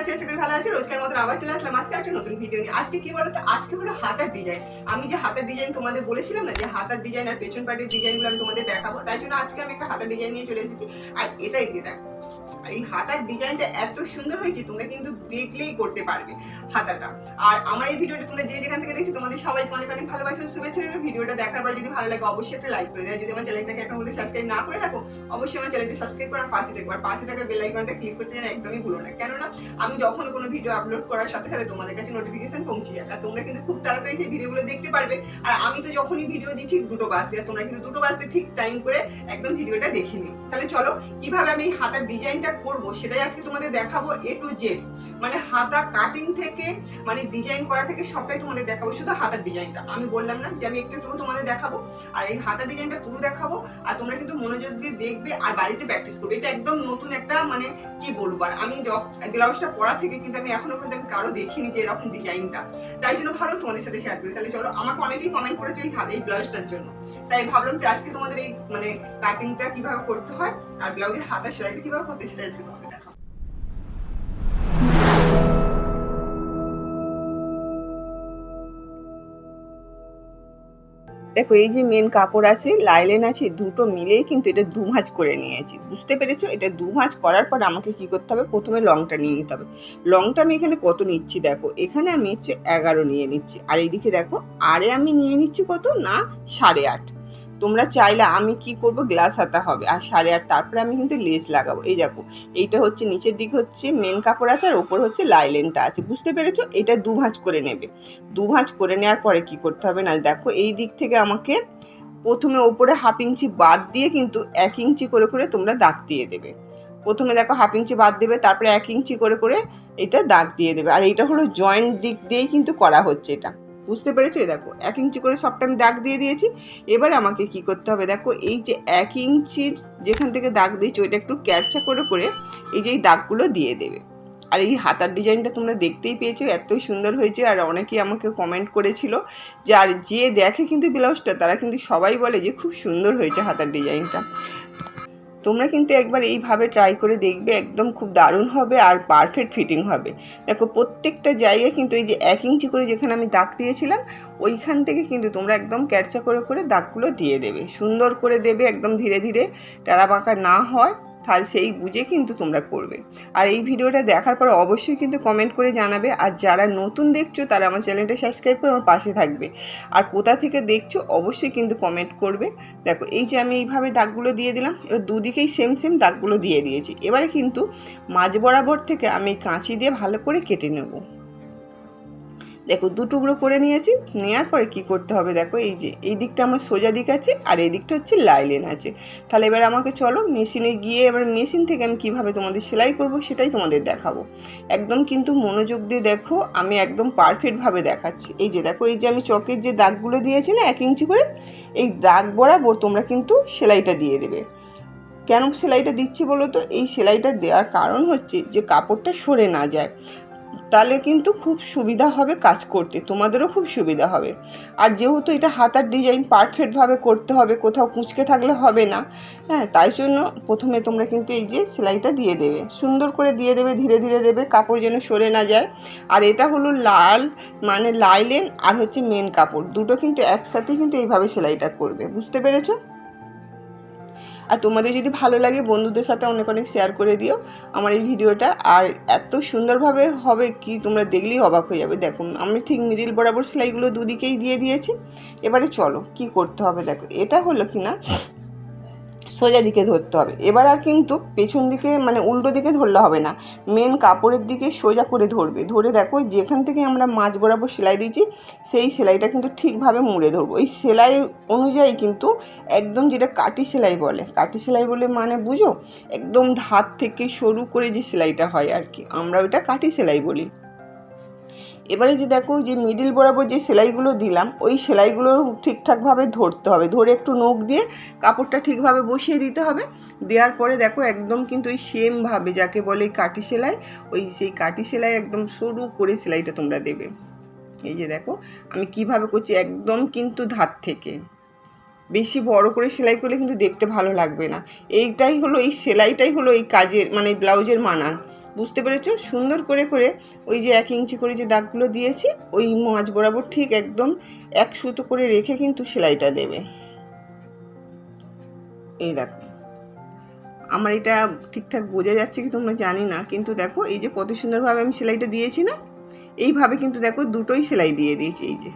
আছো? আশা ভালো আছো। রোজকার মতো আবার চলে আসলাম আজকে একটা নতুন ভিডিও আজকে কি বলতো? আজকে হলো হাতার ডিজাইন আমি যে হাতার ডিজাইন তোমাদের বলেছিলাম না, যে হাতার ডিজাইন আর পেছন পাটির ডিজাইনগুলো আমি তোমাদের দেখাবো তাই জন্য আজকে আমি একটা হাতার ডিজাইন নিয়ে চলে এসেছি। আর এটাই যে দেখো আর এই হাতার ডিজাইনটা এত সুন্দর হয়েছে, তোমরা কিন্তু দেখলেই করতে পারবে হাতাটা। আর আমার এই ভিডিওটা তোমরা যে যেখান থেকে দেখছ, তোমাদের সবাইকে অনেক অনেক শুভেচ্ছা ভিডিওটা দেখার পর যদি ভালো লাগে, অবশ্যই একটা লাইক করে দেয় যদি আমার চ্যানেলটাকে এখন মধ্যে সাবস্ক্রাইব না করে থাকো, অবশ্যই আমার চ্যানেলটা সাবস্ক্রাইব করার পাশে দেখো আর পাশে থাকা বেল আইকনটা ক্লিক করতে যেন একদমই ভুলো না। কেননা, আমি যখন কোনো ভিডিও আপলোড করার সাথে সাথে তোমাদের কাছে নোটিফিকেশন পৌঁছে যাবে আর তোমরা কিন্তু খুব তাড়াতাড়ি সেই ভিডিওগুলো দেখতে পারবে। আর আমি তো যখনই ভিডিও দিই, ঠিক দুটো বাজতে আর তোমরা কিন্তু দুটো বাজতে ঠিক টাইম করে একদম ভিডিওটা দেখে তাহলে চলো, কীভাবে আমি হাতার ডিজাইনটা করব সেটাই আজকে তোমাদের দেখাবো এ টু জেড মানে হাতা কাটিং থেকে মানে ডিজাইন করা থেকে সবটাই তোমাদের দেখাবো, শুধু হাতার ডিজাইনটা আমি বললাম না যে আমি একটু একটু তোমাদের দেখাবো, আর এই হাতার ডিজাইনটা পুরো দেখাবো, আর তোমরা কিন্তু মনোযোগ দিয়ে দেখবে আর বাড়িতে প্র্যাকটিস করবে। এটা একদম নতুন একটা মানে কি বলব? আর আমি ব্লাউজটা পরা থেকে কিন্তু আমি এখনও পর্যন্ত আমি কারও দেখিনি যে এরকম ডিজাইনটা তাই জন্য ভালো তোমাদের সাথে শেয়ার করি। তাহলে চলো, আমাকে অনেকেই কমেন্ট করেছে এই এই ব্লাউজটার জন্য। তাই ভাবলাম যে আজকে তোমাদের এই মানে কাটিংটা কীভাবে করতে হয়, আর ব্লাউজের হাতা সেলাইটা কীভাবে করতে সেটা আজকে তোমাদের দেখাবো দেখো, এই যে মেন কাপড় আছে লাইলেন আছে, দুটো মিলেই কিন্তু এটা দু ভাঁজ করে নিয়েছি। বুঝতে পেরেছ? এটা দু ভাঁজ করার পর আমাকে কি করতে হবে? প্রথমে লংটা নিয়ে নিতে হবে। লংটা আমি এখানে কত নিচ্ছি দেখো? এখানে আমি হচ্ছে এগারো নিয়ে নিচ্ছি। আর এইদিকে দেখো, আরে আমি নিয়ে নিচ্ছি কত? না, সাড়ে আট। তোমরা চাইলে আমি কি করব? গ্লাস হাতা হবে। আর সাড়ে আট, তারপরে আমি কিন্তু লেস লাগাবো। এই দেখো, এইটা হচ্ছে নিচের দিক হচ্ছে মেন কাপড় আছে, আর ওপর হচ্ছে লাইলেনটা আছে। বুঝতে পেরেছ? এটা দু ভাঁজ করে নেবে। দু ভাঁজ করে নেওয়ার পরে কি করতে হবে না? দেখো, এই দিক থেকে আমাকে প্রথমে ওপরে হাফ ইঞ্চি বাদ দিয়ে কিন্তু এক ইঞ্চি করে করে তোমরা দাগ দিয়ে দেবে। প্রথমে দেখো হাফ ইঞ্চি বাদ দেবে, তারপরে এক ইঞ্চি করে করে এটা দাগ দিয়ে দেবে। আর এটা হলো জয়েন্ট দিক দিয়েই কিন্তু করা হচ্ছে এটা। বুঝতে পেরেছ? দেখো, এক ইঞ্চি করে সবটা আমি দাগ দিয়ে দিয়েছি। এবার আমাকে কি করতে হবে? দেখো, এই যে এক ইঞ্চির যেখান থেকে দাগ দিয়েছি ওইটা একটু ক্যারচা করে করে এই যে এই দাগগুলো দিয়ে দেবে। আর এই হাতার ডিজাইনটা তোমরা দেখতেই পেয়েছ এত সুন্দর হয়েছে। আর অনেকেই আমাকে কমেন্ট করেছিল যে, আর যে দেখে কিন্তু ব্লাউজটা, তারা কিন্তু সবাই বলে যে, খুব সুন্দর হয়েছে হাতার ডিজাইনটা। তোমরা কিন্তু একবার এইভাবে ট্রাই করে দেখবে, একদম খুব দারুণ হবে আর পারফেক্ট ফিটিং হবে। দেখো, প্রত্যেকটা জায়গায় কিন্তু এই যে এক ইঞ্চি করে যেখানে আমি দাগ দিয়েছিলাম, ওইখান থেকে কিন্তু তোমরা একদম ক্যারচা করে করে দাগগুলো দিয়ে দেবে। সুন্দর করে দেবে, একদম ধীরে ধীরে টেরা বাঁকা না হয়। তাহলে সেই বুঝে কিন্তু তোমরা করবে। আর এই ভিডিওটা দেখার পর অবশ্যই কিন্তু কমেন্ট করে জানাবে। আর যারা নতুন দেখছ, তারা আমার চ্যানেলটা সাবস্ক্রাইব করে আমার পাশে থাকবে। আর কোথা থেকে দেখছ, অবশ্যই কিন্তু কমেন্ট করবে। দেখো, এই যে আমি এইভাবে দাগগুলো দিয়ে দিলাম, এবার দুদিকেই সেম সেম দাগগুলো দিয়ে দিয়েছি। এবারে কিন্তু মাঝ বরাবর থেকে আমি কাঁচি দিয়ে ভালো করে কেটে নেব। দেখো, দু টুকরো করে নিয়েছি। নেওয়ার পরে কি করতে হবে দেখো, এই যে, এই দিকটা আমার সোজা দিক আছে আর এই দিকটা হচ্ছে লাইলেন আছে। তাহলে এবার আমাকে চলো মেশিনে গিয়ে এবার মেশিন থেকে আমি কীভাবে তোমাদের সেলাই করব সেটাই তোমাদের দেখাবো। একদম কিন্তু মনোযোগ দিয়ে দেখো, আমি একদম পারফেক্টভাবে দেখাচ্ছি। এই যে দেখো, এই যে আমি চকের যে দাগগুলো দিয়েছি না, এক ইঞ্চি করে, এই দাগ বরাবর তোমরা কিন্তু সেলাইটা দিয়ে দেবে। কেন সেলাইটা দিচ্ছি বলো তো? এই সেলাইটা দেওয়ার কারণ হচ্ছে যে কাপড়টা সরে না যায়। তাহলে কিন্তু খুব সুবিধা হবে কাজ করতে, তোমাদেরও খুব সুবিধা হবে। আর যেহেতু এটা হাতার ডিজাইন পারফেক্টভাবে করতে হবে, কোথাও কুঁচকে থাকলে হবে না হ্যাঁ তাই জন্য প্রথমে তোমরা কিন্তু এই যে সেলাইটা দিয়ে দেবে। সুন্দর করে দিয়ে দেবে, ধীরে ধীরে দেবে, কাপড় যেন সরে না যায়। আর এটা হলো লাল মানে লাইলেন আর হচ্ছে মেন কাপড়। দুটো কিন্তু একসাথেই কিন্তু এইভাবে সেলাইটা করবে, বুঝতে পেরেছ? আর তোমাদের যদি ভালো লাগে বন্ধুদের সাথে অনেক অনেক শেয়ার করে দিও আমার এই ভিডিওটা। আর এত সুন্দরভাবে হবে কি তোমরা দেখলেই অবাক হয়ে যাবে। দেখুন আমি ঠিক মিডিল বরাবর সেলাইগুলো দুদিকেই দিয়ে দিয়েছি। এবারে চলো, কি করতে হবে দেখো। এটা হলো কি না সোজা দিকে ধরতে হবে। এবার আর কিন্তু পেছন দিকে মানে উল্টো দিকে ধরলে হবে না। মেন কাপড়ের দিকে সোজা করে ধরবে। ধরে দেখো যেখান থেকে আমরা মাছ বরাবর সেলাই দিয়েছি, সেই সেলাইটা কিন্তু ঠিকভাবে মুড়ে ধরবো। এই সেলাই অনুযায়ী কিন্তু একদম যেটা কাটি সেলাই বলে কাটি সেলাই বলে মানে বুঝো? একদম ধার থেকে সরু করে যে সেলাইটা হয় আর কি। আমরা ওইটা কাটি সেলাই বলি। এবারে যে দেখো যে মিডিল বরাবর যে সেলাইগুলো দিলাম, ওই সেলাইগুলো ঠিকঠাকভাবে ধরতে হবে। ধরে একটু নখ দিয়ে কাপড়টা ঠিকভাবে বসিয়ে দিতে হবে। দেওয়ার পরে দেখো একদম কিন্তু ওই সেমভাবে যাকে বলে কাটি সেলাই, ওই সেই কাটি সেলাই একদম সরু করে সেলাইটা তোমরা দেবে। এই যে দেখো, আমি কীভাবে করছি একদম কিন্তু ধার থেকে। বেশি বড় করে সেলাই করলে কিন্তু দেখতে ভালো লাগবে না। এইটাই হলো, এই সেলাইটাই হলো এই কাজের মানে ব্লাউজের মানান। বুঝতে পেরেছ? সুন্দর করে করে ওই যে এক ইঞ্চি করে যে দাগগুলো দিয়েছি, ওই মাঝ বরাবর ঠিক একদম এক সুতো করে রেখে কিন্তু সেলাইটা দেবে। এই দেখো। আমার এটা ঠিকঠাক বোঝা যাচ্ছে কি তোমরা জানি না, কিন্তু দেখো এই যে কত সুন্দরভাবে আমি সেলাইটা দিয়েছি না, এইভাবে কিন্তু দেখো দুটোই সেলাই দিয়ে দিয়েছি এই যে।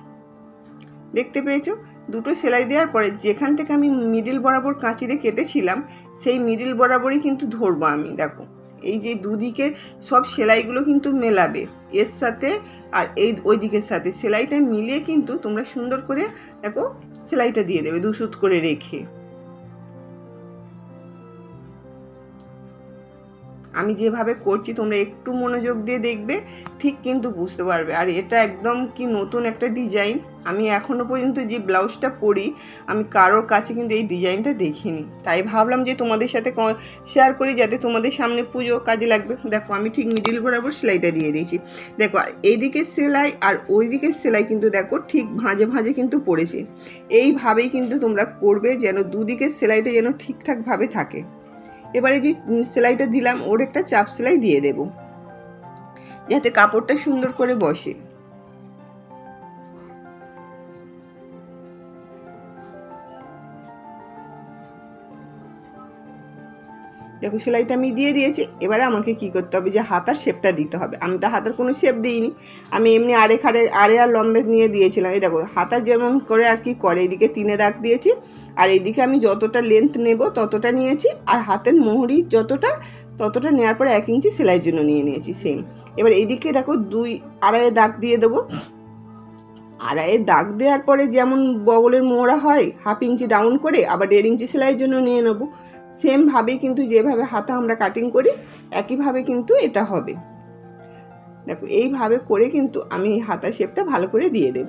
দেখতে পেয়েছ? দুটো সেলাই দেওয়ার পরে যেখান থেকে আমি মিডিল বরাবর কাঁচিতে কেটেছিলাম, সেই মিডিল বরাবরই কিন্তু ধরবো আমি, দেখো। এই যে দুদিকের সব সেলাইগুলো কিন্তু মেলাবে, এর সাথে আর এই ওই দিকের সাথে। সেলাইটা মিলিয়ে কিন্তু তোমরা সুন্দর করে, দেখো, সেলাইটা দিয়ে দেবে দুসুত করে রেখে। আমি যেভাবে করছি, তোমরা একটু মনোযোগ দিয়ে দেখবে, ঠিক কিন্তু বুঝতে পারবে। আর এটা একদম কি নতুন একটা ডিজাইন? আমি এখনও পর্যন্ত যে ব্লাউজটা পরি, আমি কারোর কাছে কিন্তু এই ডিজাইনটা দেখিনি। তাই ভাবলাম যে তোমাদের সাথে শেয়ার করি যাতে তোমাদের সামনে পুজো কাজে লাগবে। দেখো, আমি ঠিক মিডিল বরাবর সেলাইটা দিয়ে দিয়েছি। দেখো, আর এইদিকে সেলাই আর ওই দিকের সেলাই কিন্তু দেখো ঠিক ভাঁজে ভাঁজে কিন্তু পড়েছে। এইভাবেই কিন্তু তোমরা করবে যেন দুদিকের সেলাইটা যেন ঠিকঠাকভাবে থাকে। এবারে যে সেলাইটা দিলাম, ওর একটা চাপ সেলাই দিয়ে দেব। যাতে কাপড়টা সুন্দর করে বসে। দেখো সেলাইটা আমি দিয়ে দিয়েছি, এবারে আমাকে কি করতে হবে যে হাতার শেপটা দিতে হবে। আমি তো হাতার কোনো শেপ দিইনি। আমি এমনি আরে খাড়ে আরে আর লম্বে নিয়ে দিয়েছিলাম। এই দেখো হাতার যেমন করে আর কি করে, এদিকে তিনে দাগ দিয়েছি, আর এইদিকে আমি যতটা লেন্থ নেব ততটা নিয়েছি, আর হাতের মোহরি যতটা, ততটা নেওয়ার পরে এক ইঞ্চি সেলাইয়ের জন্য নিয়ে নিয়েছি সেম এবার এইদিকে দেখো দুই আড়াইয়ে দাগ দিয়ে দেবো। আড়াইয়ে দাগ দেওয়ার পরে যেমন বগলের মোড়া হয়, হাফ ইঞ্চি ডাউন করে আবার দেড় ইঞ্চি সেলাইয়ের জন্য নিয়ে নেব। সেমভাবেই কিন্তু যেভাবে হাতা আমরা কাটিং করি, একইভাবে কিন্তু এটা হবে। দেখো, এইভাবে করে কিন্তু আমি হাতার শেপটা ভালো করে দিয়ে দেব।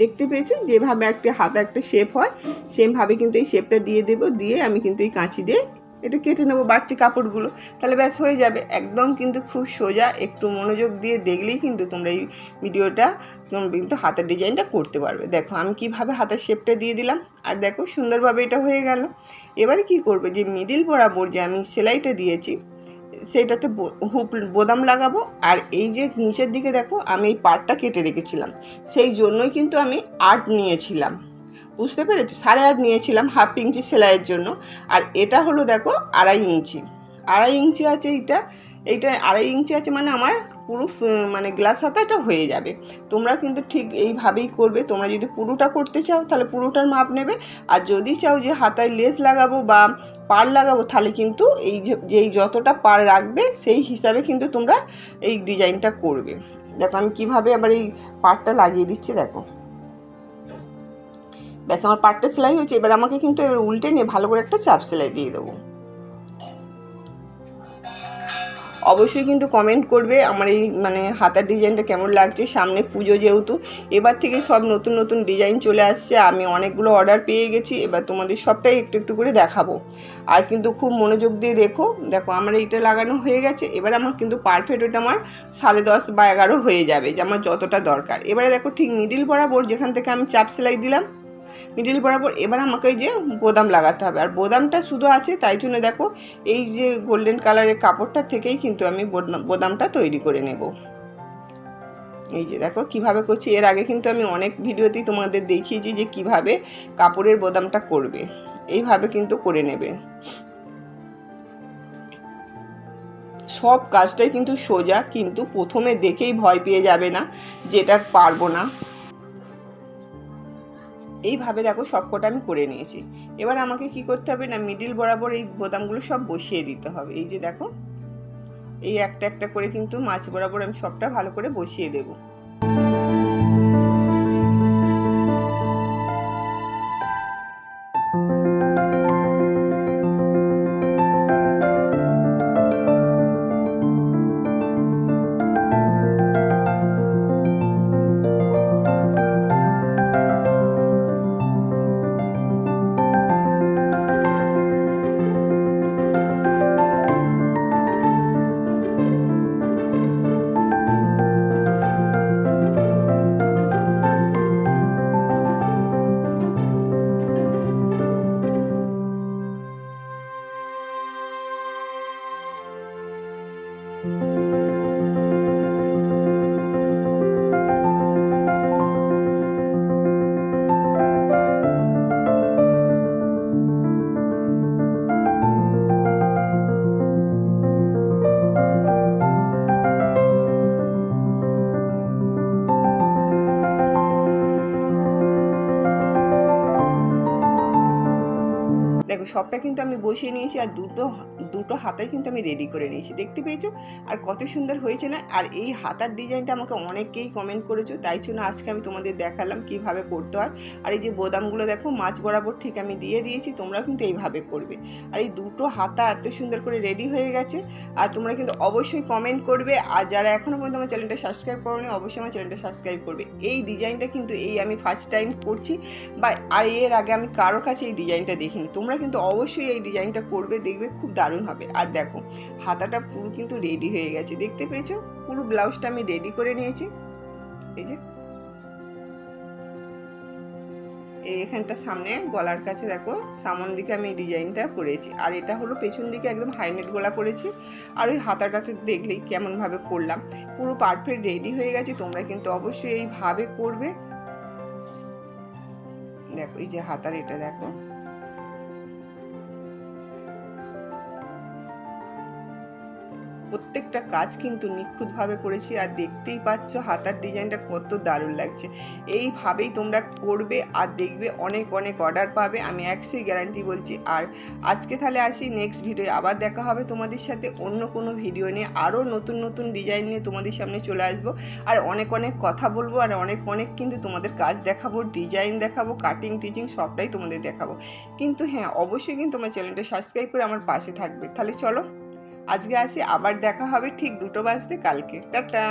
দেখতে পেয়েছ? যেভাবে একটা হাতা একটা শেপ হয় সেমভাবে কিন্তু এই শেপটা দিয়ে দেব, দিয়ে আমি কিন্তু এই কাঁচি দিয়ে এটা কেটে নেব বাড়তি কাপড়গুলো। তাহলে ব্যাস হয়ে যাবে। একদম কিন্তু খুব সোজা, একটু মনোযোগ দিয়ে দেখলেই কিন্তু তোমরা এই ভিডিওটা, তোমরা কিন্তু হাতের ডিজাইনটা করতে পারবে। দেখো, আমি কীভাবে হাতের শেপটা দিয়ে দিলাম, আর দেখো সুন্দরভাবে এটা হয়ে গেল। এবারে কি করবে, যে মিডিল বরাবর যে আমি সেলাইটা দিয়েছি সেইটাতে হুপ, বোদাম লাগাবো, আর এই যে নিচের দিকে দেখো, আমি এই পাটটা কেটে রেখেছিলাম। সেই জন্যই কিন্তু আমি আর্ট নিয়েছিলাম। বুঝতে পেরেছ? সাড়ে আট নিয়েছিলাম, হাফ ইঞ্চি সেলাইয়ের জন্য। আর এটা হলো দেখো আড়াই ইঞ্চি। আড়াই ইঞ্চি আছে এইটা এইটা আড়াই ইঞ্চি আছে মানে আমার পুরো মানে গ্লাস হাতাটা হয়ে যাবে। তোমরা কিন্তু ঠিক এইভাবেই করবে। তোমরা যদি পুরোটা করতে চাও, তাহলে পুরোটার মাপ নেবে। আর যদি চাও যে হাতায় লেস লাগাবো বা পার লাগাবো, তাহলে কিন্তু এই যেই যতটা পার রাখবে, সেই হিসাবে কিন্তু তোমরা এই ডিজাইনটা করবে। দেখো আমি কীভাবে আবার এই পারটা লাগিয়ে দিচ্ছি, দেখো। ব্যাস, আমার পাটটা সেলাই হয়েছে, এবার আমাকে কিন্তু এবার উল্টে নিয়ে ভালো করে একটা চাপ সেলাই দিয়ে দেবো। অবশ্যই কিন্তু কমেন্ট করবে আমার এই মানে হাতার ডিজাইনটা কেমন লাগছে, সামনে পুজো যেহেতু, এবার থেকে সব নতুন নতুন ডিজাইন চলে আসছে, আমি অনেকগুলো অর্ডার পেয়ে গেছি, এবার তোমাদের সবটাই একটু একটু করে দেখাবো। আর কিন্তু খুব মনোযোগ দিয়ে দেখো দেখো আমার এইটা লাগানো হয়ে গেছে, এবার আমার কিন্তু পারফেক্ট ওটা আমার সাড়ে দশ বা এগারো হয়ে যাবে, যে আমার যতটা দরকার। এবারে দেখো ঠিক মিডিল বরাবর যেখান থেকে আমি চাপ সেলাই দিলাম মিডিল বরাবর এবার আমাকে ওই যে বোদাম লাগাতে হবে। আর বোদামটা শুধু আছে তাই জন্য দেখো, এই যে গোল্ডেন কালারের কাপড়টা থেকেই কিন্তু আমি বোদামটা তৈরি করে নেব। এই যে দেখো কীভাবে করছি, এর আগে কিন্তু আমি অনেক ভিডিওতেই তোমাদের দেখিয়েছি যে কীভাবে কাপড়ের বোদামটা করবে। এইভাবে কিন্তু করে নেবে। সব কাজটাই কিন্তু সোজা, কিন্তু প্রথমে দেখেই ভয় পেয়ে যাবে না যেটা পারব না। এইভাবে দেখো সবকটা আমি করে নিয়েছি। এবার আমাকে কি করতে হবে না মিডিল বরাবর এই বোতামগুলো সব বসিয়ে দিতে হবে। এই যে দেখো, এই একটা একটা করে কিন্তু মাছ বরাবর আমি সবটা ভালো করে বসিয়ে দেবো। দেখো সবটা কিন্তু আমি বসিয়ে নিয়েছি আর দুটো দুটো হাতায় কিন্তু আমি রেডি করে নিয়েছি। দেখতে পেয়েছ? আর কত সুন্দর হয়েছে না? আর এই হাতার ডিজাইনটা আমাকে অনেকেই কমেন্ট করেছ, তাই জন্য আজকে আমি তোমাদের দেখালাম কীভাবে করতে হয়। আর এই যে বোদামগুলো দেখো, মাছ বরাবর ঠিক আমি দিয়ে দিয়েছি তোমরাও কিন্তু এইভাবে করবে। আর এই দুটো হাতা এত সুন্দর করে রেডি হয়ে গেছে, আর তোমরা কিন্তু অবশ্যই কমেন্ট করবে। আর যারা এখনও পর্যন্ত আমার চ্যানেলটা সাবস্ক্রাইব করোনি, অবশ্যই আমার চ্যানেলটা সাবস্ক্রাইব করবে। এই ডিজাইনটা কিন্তু এই আমি ফার্স্ট টাইম করছি, বা, আর এর আগে আমি কারও কাছে এই ডিজাইনটা দেখিনি। তোমরা কিন্তু অবশ্যই এই ডিজাইনটা করবে, দেখবে খুব দারুণ হবে। আর দেখো, হাতাটা পুরো কিন্তু রেডি হয়ে গেছে। দেখতে পেয়েছ? পুরো ব্লাউজটা আমি রেডি করে নিয়েছি। এই যে। এখানটা সামনে গলার কাছে দেখো, সামন দিকে আমি ডিজাইনটা করেছি। আর এটা হলো পেছন দিকে একদম হাইনেট গলা করেছি। আর ওই হাতাটা তো দেখলেই কেমনভাবে করলাম। পুরো পারফেক্ট রেডি হয়ে গেছে। তোমরা কিন্তু অবশ্যই এইভাবে করবে। দেখো, এই যে হাতার এটা দেখো। প্রত্যেকটা কাজ কিন্তু নিখুঁতভাবে করেছি আর দেখতেই পাচ্ছ হাতার ডিজাইনটা কত দারুণ লাগছে। এইভাবেই তোমরা করবে আর দেখবে অনেক অনেক অর্ডার পাবে। আমি একশোই গ্যারান্টি বলছি। আর আজকে তাহলে আসি নেক্সট ভিডিও আবার দেখা হবে তোমাদের সাথে অন্য কোনো ভিডিও নিয়ে। আরও নতুন নতুন ডিজাইন নিয়ে তোমাদের সামনে চলে আসব। আর অনেক অনেক কথা বলব আর অনেক অনেক কিন্তু তোমাদের কাজ দেখাবো ডিজাইন দেখাবো কাটিং টিচিং সবটাই তোমাদের দেখাবো। কিন্তু হ্যাঁ অবশ্যই কিন্তু আমার চ্যানেলটা সাবস্ক্রাইব করে আমার পাশে থাকবে। তাহলে চলো আজকে আসি আবার দেখা হবে ঠিক দুটো বাজতে কালকে। টাটা।